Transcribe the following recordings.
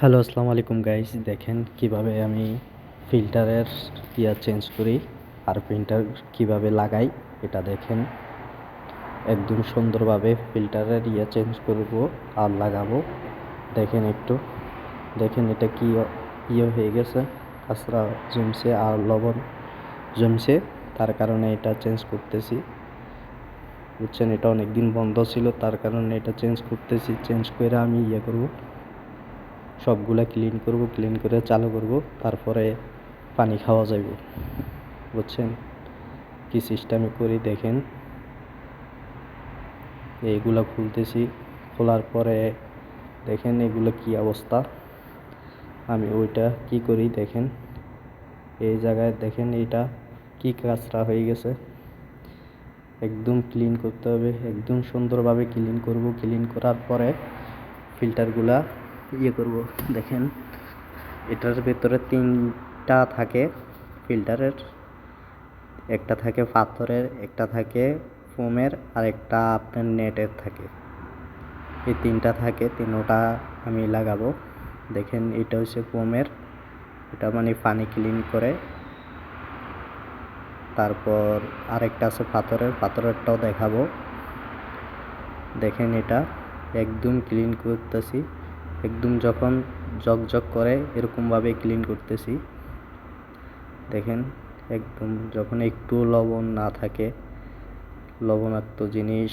Hello আসসালামু আলাইকুম guys দেখেন কীভাবে আমি ফিল্টারের ইয়া চেঞ্জ করি আর প্রিন্টার কীভাবে লাগাই, এটা দেখেন। একদম সুন্দরভাবে ফিল্টারের ইয়া চেঞ্জ করব আর লাগাবো। দেখেন একটু। দেখেন এটা কি ইয়ে হয়ে গেছে, কাঁচরা জমছে আর লবণ জমছে, তার কারণে এটা চেঞ্জ করতেছি। বুঝছেন, এটা অনেক দিন বন্ধ ছিল, তার কারণে এটা চেঞ্জ করতেছি। চেঞ্জ করে আমি ইয়ে করব। সবগুলা ক্লিন করব ক্লিন করে চালু করব, তারপরে পানি খাওয়া যাইব। বুঝছেন? কি সিস্টেমে করি দেখেন? এইগুলা খুলতেছি, খোলার পরে দেখেন এগুলো কি অবস্থা? আমি ওইটা কি করি দেখেন? এই জায়গায় দেখেন এটা কি কাঁচরা হয়ে গেছে। একদম ক্লিন করতে হবে, একদম সুন্দরভাবে ক্লিন করব। ক্লিন করার পরে ফিল্টারগুলা ইয়ে করব, দেখেন। এটার ভেতরে তিনটা থাকে, ফিল্টারের। একটা থাকে পাথরের, একটা থাকে ফোমের, আর একটা আপনার নেটের থাকে। এই তিনটা থাকে, তিনোটা আমি লাগাবো। দেখেন, এটা হচ্ছে ফোমের। এটা মানে পানি ক্লিন করে। তারপর আরেকটা আছে পাথরের, পাথরেরটাও দেখাবো। দেখেন এটা, একদম ক্লিন করতেছি। একদম যখন জকজক করে, এরকমভাবে ক্লিন করতেছি। দেখেন, একদম যখন একটু লবণ না থাকে, লবণাক্ত জিনিস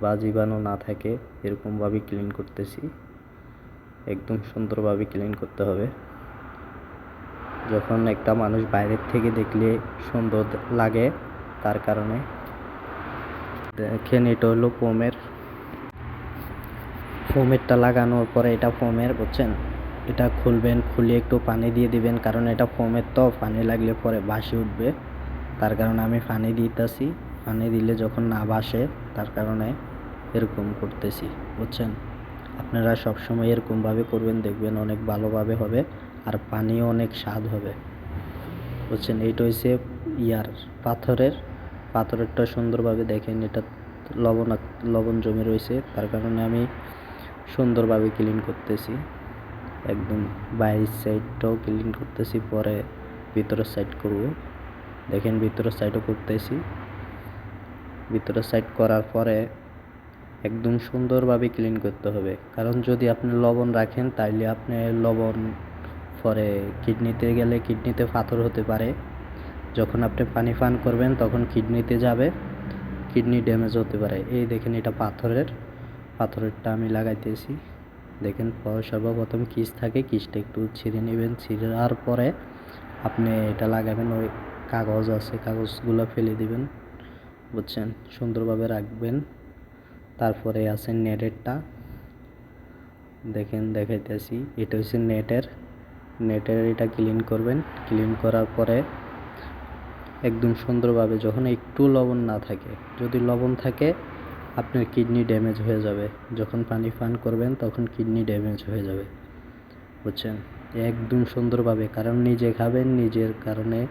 বা জীবাণু না থাকে, এরকমভাবে ক্লিন করতেছি। একদম সুন্দরভাবে ক্লিন করতে হবে। যখন একটা মানুষ বাইরের থেকে দেখলে সুন্দর লাগে, তার কারণে। দেখেন, এটা হলো পোমের ফোমেরটা লাগানোর পরে এটা ফোমের, বুঝছেন? এটা খুলবেন, খুলে একটু পানি দিয়ে দিবেন, কারণ এটা ফোমের তো, পানি লাগলে পরে বাসি উঠবে। তার কারণে আমি পানি দিতেছি। পানি দিলে যখন না বাসে তার কারণে এরকম করতেছি, বুঝছেন? আপনারা সবসময় এরকমভাবে করবেন, দেখবেন অনেক ভালোভাবে হবে, আর পানিও অনেক স্বাদ হবে। বুঝছেন? এইটা হচ্ছে ইয়ার পাথরের। পাথরেরটা সুন্দরভাবে দেখেন, এটা লবণ লবণ জমে রয়েছে। তার কারণে আমি সুন্দরভাবে ক্লিন করতেছি। একদম বাইরের সাইডটাও ক্লিন করতেছি, পরে ভিতরের সাইড করব। দেখেন ভিতরের সাইডও করতেছি। ভিতরের সাইড করার পরে একদম সুন্দরভাবে ক্লিন করতে হবে। কারণ যদি আপনি লবণ রাখেন, তাইলে আপনি লবণ পরে কিডনিতে গেলে কিডনিতে পাথর হতে পারে। যখন আপনি পানি পান করবেন, তখন কিডনিতে যাবে। কিডনি ড্যামেজ হতে পারে। এই দেখেন এটা পাথরের পাথরেরটা আমি লাগাইতেছি। দেখেন সর্বপ্রথম কিস থাকে, কিসটা একটু ছিঁড়ে নেবেন। ছিঁড়ার পরে আপনি এটা লাগাবেন, ওই কাগজ আছে, কাগজগুলো ফেলে দিবেন, বুঝছেন? সুন্দরভাবে রাখবেন। তারপরে আছে নেটেরটা। দেখেন, দেখাইতেছি, এটা হচ্ছে নেটের। নেটের এটা ক্লিন করবেন। ক্লিন করার পরে একদম সুন্দরভাবে, যখন একটু লবণ না থাকে, যদি লবণ থাকে আপনার কিডনি ড্যামেজ হয়ে যাবে। যখন পানি পান করবেন, তখন কিডনি ড্যামেজ হয়ে যাবে। বুঝছেন? একদম সুন্দরভাবে। কারণ নিজে খাবেন, নিজের কারণে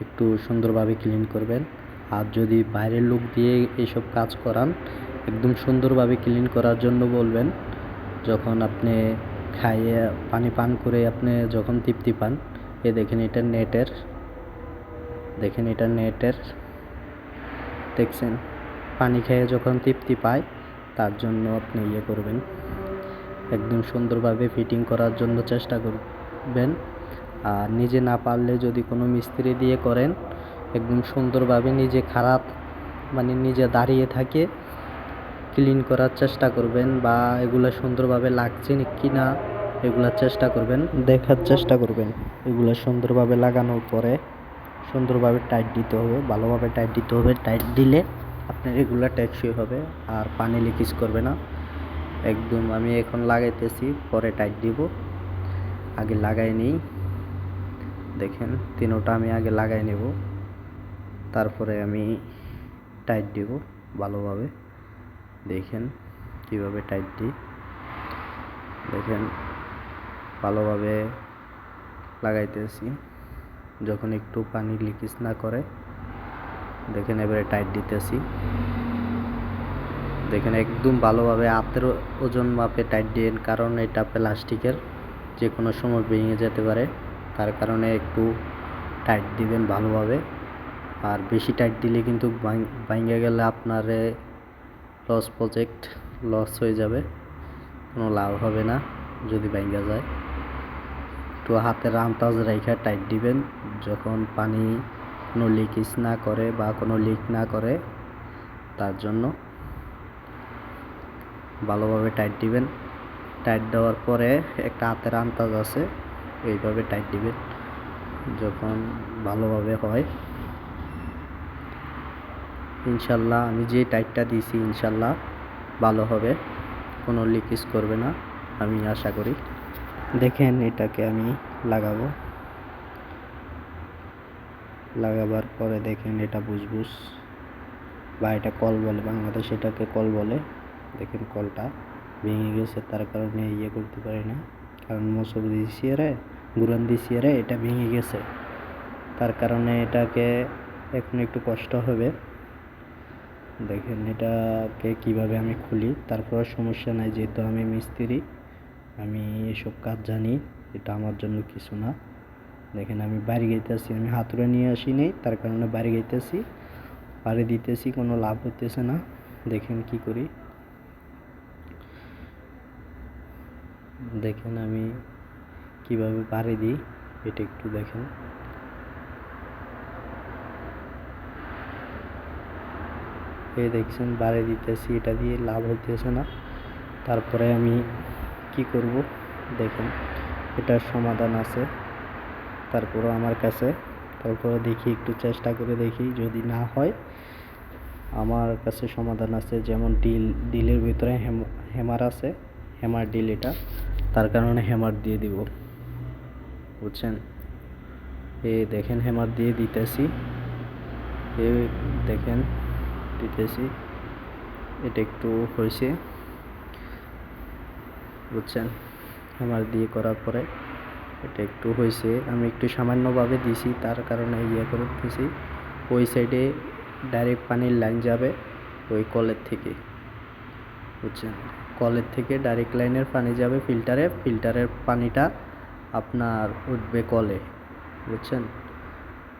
একটু সুন্দরভাবে ক্লিন করবেন। আর যদি বাইরের লোক দিয়ে এইসব কাজ করান, একদম সুন্দরভাবে ক্লিন করার জন্য বলবেন, যখন আপনি খাইয়ে, পানি পান করে আপনি যখন তৃপ্তি পান, এ দেখেন এটা নেটের দেখেন এটা নেটের দেখছেন? পানি খেয়ে যখন তৃপ্তি পায়, তার জন্য আপনি ইয়ে করবেন। একদম সুন্দরভাবে ফিটিং করার জন্য চেষ্টা করবেন। আর নিজে না পারলে যদি কোনো মিস্ত্রি দিয়ে করেন, একদম সুন্দরভাবে নিজে খারাপ মানে নিজে দাঁড়িয়ে থাকে ক্লিন করার চেষ্টা করবেন বা এগুলো সুন্দরভাবে লাগছে কি না এগুলোর চেষ্টা করবেন, দেখার চেষ্টা করবেন। এগুলো সুন্দরভাবে লাগানোর পরে সুন্দরভাবে টাইট দিতে হবে, ভালোভাবে টাইট দিতে হবে টাইট দিলে আপনার এগুলো টেকসই হবে আর পানি লিকেজ করবে না। একদম আমি এখন লাগাইতেছি, পরে টাইট দিব। আগে লাগাই নিই। দেখেন, তিনোটা আমি আগে লাগাই নেব। তারপরে আমি টাইট দিব ভালোভাবে। দেখেন, কীভাবে টাইট দিই। দেখেন, ভালোভাবে লাগাইতেছি। যখন একটু পানি লিকেজ না করে দেখেন এবারে টাইট দিতেছি। দেখেন একদম ভালোভাবে হাতের ওজন মাপে টাইট দিন কারণ এটা প্লাস্টিকের যে কোনো সময় ভেঙে যেতে পারে। তার কারণে একটু টাইট দিবেন ভালোভাবে। আর বেশি টাইট দিলে কিন্তু ভাঙে গেলে আপনার লস প্রজেক্ট লস হয়ে যাবে। কোনো লাভ হবে না, যদি ভাঙা যায়। একটু হাতের আন্দাজ রেখে টাইট দিবেন, যখন পানি কোনো লিকেজ না করে বা কোনো লিক না করে, তার জন্য ভালোভাবে টাইট দিবেন। টাইট দেওয়ার পরে একটা হাতের আন্দাজ আছে, এইভাবে টাইট দিবেন। যখন ভালোভাবে হয়, ইনশাল্লাহ আমি যে টাইটটা দিয়েছি ইনশাল্লাহ ভালো হবে, কোনো লিকেজ করবে না, আমি আশা করি। দেখেন এটাকে আমি লাগাবো। লাগাবার পরে দেখেন এটা বুঝবুস বা এটা কল বলে, বাংলাদেশ এটাকে কল বলে। দেখেন কলটা ভেঙে গেছে, তার কারণে ইয়ে করতে পারি না। কারণ মসুর দিয়েছি রে গুরান দিয়েছি রে এটা ভেঙে গেছে। তার কারণে এটাকে এখন একটু কষ্ট হবে। দেখেন এটাকে কীভাবে আমি খুলি তারপর সমস্যা নাই। যেহেতু আমি মিস্ত্রি, আমি এসব কাজ জানি, এটা আমার জন্য কিছু না। দেখেন আমি বাড়ি গাইতেছি, আমি হাতুড়ে নিয়ে আসি নেই তার কারণে বাড়ি গাইতেছি। বাড়ি দিতেছি, কোনো লাভ হইতেছে না। দেখেন কি করি। দেখেন আমি কীভাবে বাড়ি দিই, এটা একটু দেখেন। এই দেখছেন, বাড়ি দিতেছি, এটা দিয়ে লাভ হইতেছে না। তারপরে আমি কি করব? দেখেন, এটার সমাধান আছে। তারপরে আমার কাছে। তারপরে দেখি, একটু চেষ্টা করে দেখি, যদি না হয়, আমার কাছে সমাধান আছে। যেমন ডিল, ডিলের ভিতরে হ্যামার আছে হ্যামার ডিল এটা। তার কারণে হ্যামার দিয়ে দিব। বুঝছেন? এ দেখেন হ্যামার দিয়ে দিতেছি। এ দেখেন, দিতেছি। এটা একটু হয়েছে। বুঝছেন? হ্যামার দিয়ে করার পরে এটা একটু হয়েছে। আমি একটু সামান্যভাবে দিছি, তার কারণে ইয়ে করে দিছি। ওই সাইডে ডাইরেক্ট পানির লাইন যাবে ওই কলের থেকে। বুঝছেন? কলের থেকে ডাইরেক্ট লাইনের পানি যাবে ফিল্টারে ফিল্টারের পানিটা আপনার উঠবে কলে। বুঝছেন?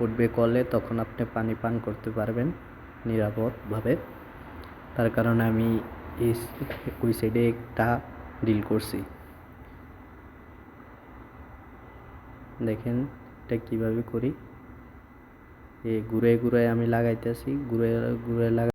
উঠবে কলে, তখন আপনি পানি পান করতে পারবেন নিরাপদভাবে। তার কারণে আমি এই ওই সাইডে একটা ডিল করছি। দেখেন এটা কীভাবে করি। এই ঘুরে ঘুরে আমি লাগাইতেছি ঘুরে ঘুরে লাগা